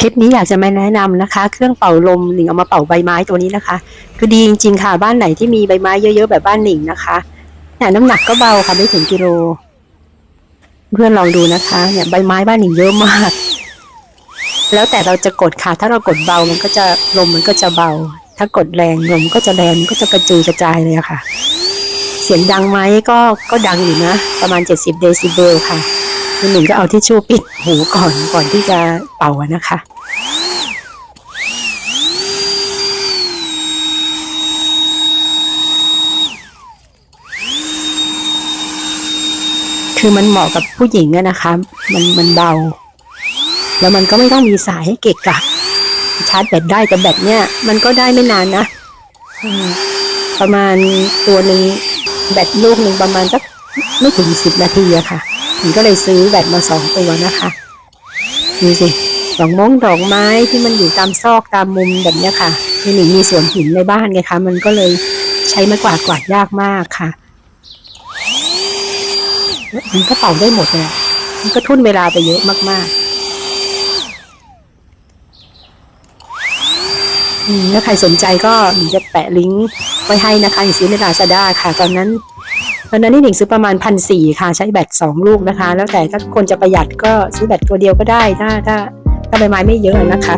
คลิปนี้อยากจะมาแนะนำนะคะ เครื่องเป่าลมหนิงเอามาเป่าใบไม้ตัวนี้นะคะ คือดีจริง ๆ ค่ะบ้านไหนที่มีใบไม้เยอะๆแบบบ้านหนิงนะคะเนี่ยน้ำหนักก็เบาค่ะไม่ถึงกิโล เพื่อนลองดูนะคะ เนี่ยใบไม้บ้านหนิงเยอะมาก แล้วแต่เราจะกดค่ะ ถ้าเรากดเบามันก็จะลมมันก็จะเบา ถ้ากดแรงลมก็จะแรงมันก็จะกระจุยกระจายเลยค่ะ เสียงดังไหมก็ก็ดังอยู่นะ ประมาณ 70 เดซิเบลค่ะ คุณหนึ่งก็เอาที่ชู่ปิดหูก่อนก่อนที่จะเป่านะคะ คือมันเหมาะกับผู้หญิงอะนะคะ มันมันเบา แล้วมันก็ไม่ต้องมีสายให้เกะกะชาร์จแบตได้แต่แบตเนี่ย มันก็ได้ไม่นานนะประมาณตัวหนึ่งแบตลูกหนึ่งประมาณสักไม่ถึงสิบนาทีอะค่ะ ผมก็เลยซื้อแบตมาสองตัวนะคะดูสิดอกมงดอกไม้ที่มันอยู่ตามซอกตามมุมแบบนี้ค่ะคือหนิงมีสวนหินในบ้านไงคะมันก็เลยใช้ไม้กวาดกวาดยากมากค่ะมันก็เป่าได้หมดเลยมันก็ทุ่นเวลาไปเยอะมากๆอืมถ้าใครสนใจก็หนิงจะแปะลิงก์ไว้ให้นะคะหนิงซื้อในลาซาด้าค่ะ ตอนนั้น ตอนนั้นนี่หนิงซื้อประมาณพันสี่ค่ะ ใช้แบตสองลูกนะคะ แล้วแต่ถ้าคนจะประหยัดก็ซื้อแบตตัวเดียวก็ได้ ถ้าถ้าถ้าใบไม้ไม่เยอะนะคะ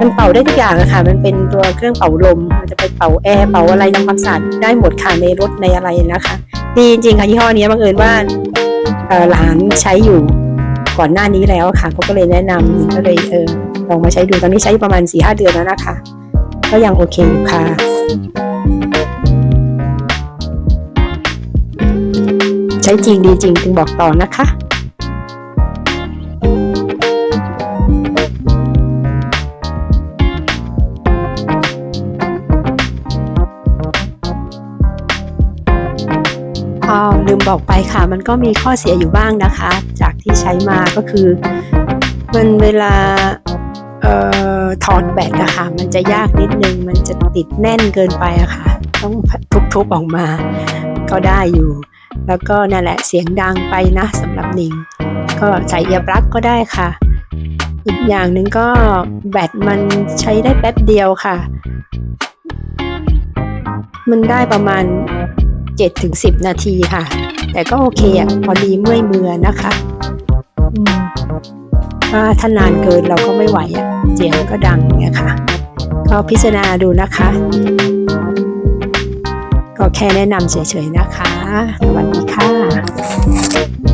มันเป่าได้ทุกอย่างอะค่ะ มันเป็นตัวเครื่องเป่าลม มันจะไปเป่าแอร์เป่าอะไรทำความสะอาดได้หมดค่ะในรถในอะไรนะคะดีจริงๆค่ะยี่ห้อนี้บังเอิญว่าเอ่อหลานใช้อยู่ก่อนหน้านี้แล้วค่ะเขาก็เลยแนะนำหนิงก็เลยเออลองมาใช้ดูตอนนี้ใช้ประมาณสี่ห้าเดือนแล้วนะคะ ก็ยังโอเคอยู่ค่ะ ช้จริงดีจริงถึงบอกต่อนะคะอ๋อลืมบอกไปค่ะ มันก็มีข้อเสียอยู่บ้างนะคะ จากที่ใช้มาก็คือ มันเวลาออถอดแบตอะค่ะ มันจะยากนิดนึง มันจะติดแน่นเกินไปอะค่ะ ต้องทุบๆออกมา ก็ได้อยู่ แล้วก็นั่นแหละเสียงดังไปนะสำหรับหนิง ก็ใส่เอียร์ปลั๊กก็ได้ค่ะ อีกอย่างหนึ่งก็แบตมันใช้ได้แป๊บเดียวค่ะ มันได้ประมาณ7ถึง10 นาทีค่ะ แต่ก็โอเคอะพอดีเมื่อยมือนะคะถ้าถ้านานเกินเราก็ไม่ไหวอะเสียงก็ดังเนี่ยค่ะ ก็พิจารณาดูนะคะ ก็แค่แนะนำเฉยๆนะคะ สวัสดีค่ะ